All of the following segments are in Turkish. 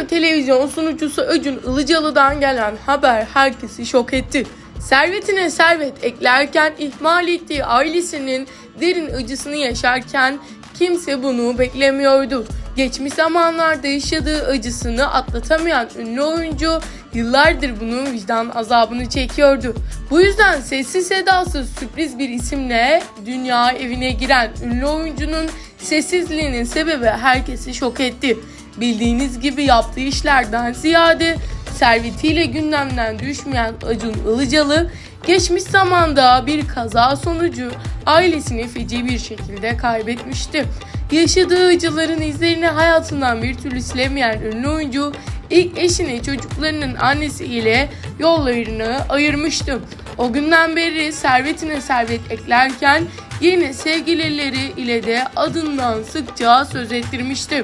Ünlü televizyon sunucusu Acun Ilıcalı'dan gelen haber herkesi şok etti. Servetine servet eklerken ihmal ettiği ailesinin derin acısını yaşarken kimse bunu beklemiyordu. Geçmiş zamanlarda yaşadığı acısını atlatamayan ünlü oyuncu yıllardır bunun vicdan azabını çekiyordu. Bu yüzden sessiz sedasız sürpriz bir isimle dünya evine giren ünlü oyuncunun sessizliğinin sebebi herkesi şok etti. Bildiğiniz gibi yaptığı işlerden ziyade servetiyle gündemden düşmeyen Acun Ilıcalı geçmiş zamanda bir kaza sonucu ailesini feci bir şekilde kaybetmişti. Yaşadığı acıların izlerini hayatından bir türlü silemeyen ünlü oyuncu ilk eşini çocuklarının annesi ile yollarını ayırmıştı. O günden beri servetine servet eklerken yeni sevgilileri ile de adından sıkça söz ettirmişti.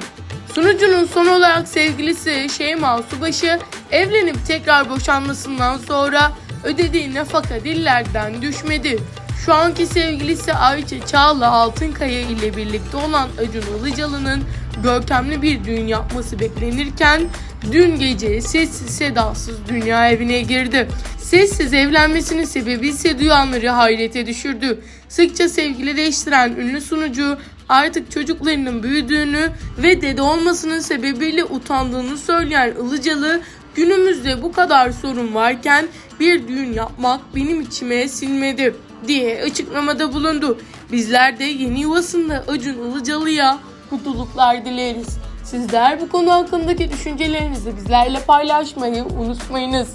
Sunucunun son olarak sevgilisi Şeyma Subaşı evlenip tekrar boşanmasından sonra ödediği nafaka dillerden düşmedi. Şu anki sevgilisi Ayça Çağla Altınkaya ile birlikte olan Acun Ilıcalı'nın görkemli bir düğün yapması beklenirken dün gece sessiz sedasız dünya evine girdi. Sessiz evlenmesinin sebebi ise duyanları hayrete düşürdü. Sıkça sevgili değiştiren ünlü sunucu artık çocuklarının büyüdüğünü ve dede olmasının sebebiyle utandığını söyleyen Ilıcalı günümüzde bu kadar sorun varken bir düğün yapmak benim içime sinmedi diye açıklamada bulundu. Bizler de yeni yuvasında Acun Ilıcalı'ya mutluluklar dileriz. Sizler bu konu hakkındaki düşüncelerinizi bizlerle paylaşmayı unutmayınız.